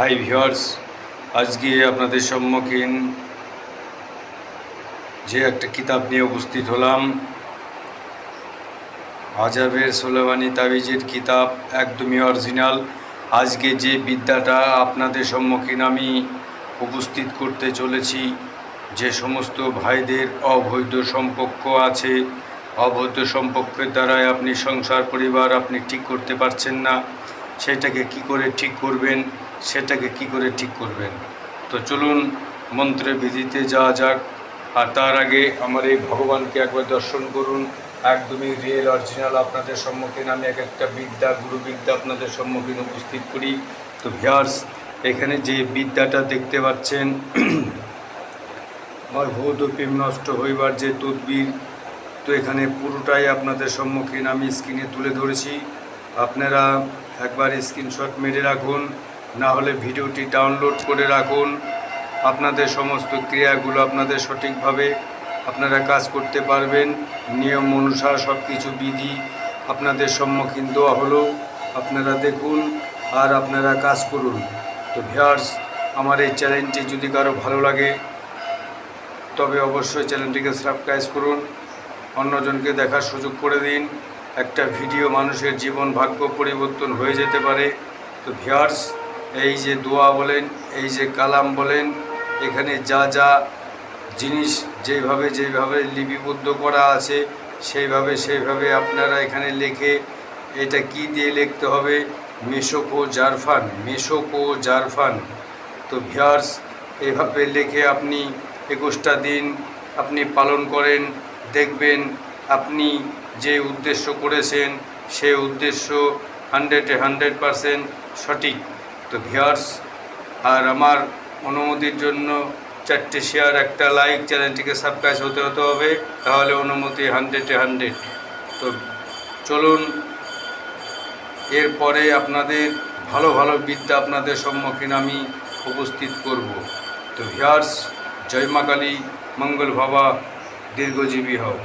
High viewers আজকে আপনাদের সম্মুখীন যে একটা কিতাব নিয়ে উপস্থিত হলাম। আজাবের সোলেমানি তাবিজের কিতাব, একদমই অরিজিনাল। আজকে যে বিদ্যাটা আপনাদের সম্মুখীন আমি উপস্থিত করতে চলেছি, যে সমস্ত ভাইদের অবৈধ সম্পর্ক আছে, অবৈধ সম্পর্কের দ্বারাই আপনি সংসার, পরিবার আপনি ঠিক করতে পারছেন না, সেটাকে কি করে ঠিক করবেন? সেটাকে কি করে ঠিক করবেন? তো চলুন মন্ত্রে বিধিতে যাওয়া যাক। আর তার আগে আমার এই ভগবানকে একবার দর্শন করুন। একদমই রিয়েল অরিজিনাল আপনাদের সম্মুখীন। আমি এক একটা বিদ্যা গুরু বিদ্যা আপনাদের সম্মুখীন উপস্থিত করি। তো ভিয়ার্স এখানে যে বিদ্যাটা দেখতে পাচ্ছেন, আমার ভৌত প্রেম নষ্ট হইবার যে তদবির, তো এখানে পুরোটাই আপনাদের সম্মুখীন আমি স্ক্রিনে তুলে ধরেছি। আপনারা একবার স্ক্রিনশট মেরে রাখুন। না হলে ভিডিওটি ডাউনলোড করে রাখুন। আপনাদের সমস্ত ক্রিয়াগুলো আপনাদের সঠিকভাবে আপনারা কাজ করতে পারবেন। নিয়ম অনুসার সব কিছু বিধি আপনাদের সম্মুখীন দেওয়া হলো। আপনারা দেখুন আর আপনারা কাজ করুন। তো ভিয়ার্স আমার এই চ্যানেলটি যদি কারও ভালো লাগে, তবে অবশ্যই চ্যানেলটিকে সাবস্ক্রাইব করুন। অন্যজনকে দেখার সুযোগ করে দিন। একটা ভিডিও মানুষের জীবন ভাগ্য পরিবর্তন হয়ে যেতে পারে। তো ভিয়ার্স এই যে দোয়া বলেন, এই যে কালাম বলেন, এখানে যা যা জিনিস যেভাবে যেভাবে লিপিবদ্ধ করা আছে, সেইভাবে সেইভাবে আপনারা এখানে লেখে এটা কি দিয়ে লিখতে হবে? মেশোকো জারফান মেশোকো জারফান তো ভিয়ার্স, এভাবে লিখে আপনি একুশটা দিন আপনি পালন করেন, দেখবেন আপনি যে উদ্দেশ্য করেছেন, সে উদ্দেশ্য হান্ড্রেডে হান্ড্রেড পারসেন্ট সঠিক। তো ভিয়ার্স আর আমার অনুমতির জন্য চারটে শেয়ার একটা লাইক চ্যানেলটিকে সাবস্ক্রাইব হতে হতে হবে, তাহলে অনুমতি হান্ড্রেডে হান্ড্রেড তো চলুন, এরপরে আপনাদের ভালো ভালো বিদ্যা আপনাদের সম্মুখীন আমি উপস্থিত করব। তো ভিয়ার্স জয় মা কালী, মঙ্গল ভাবা দীর্ঘজীবী হও।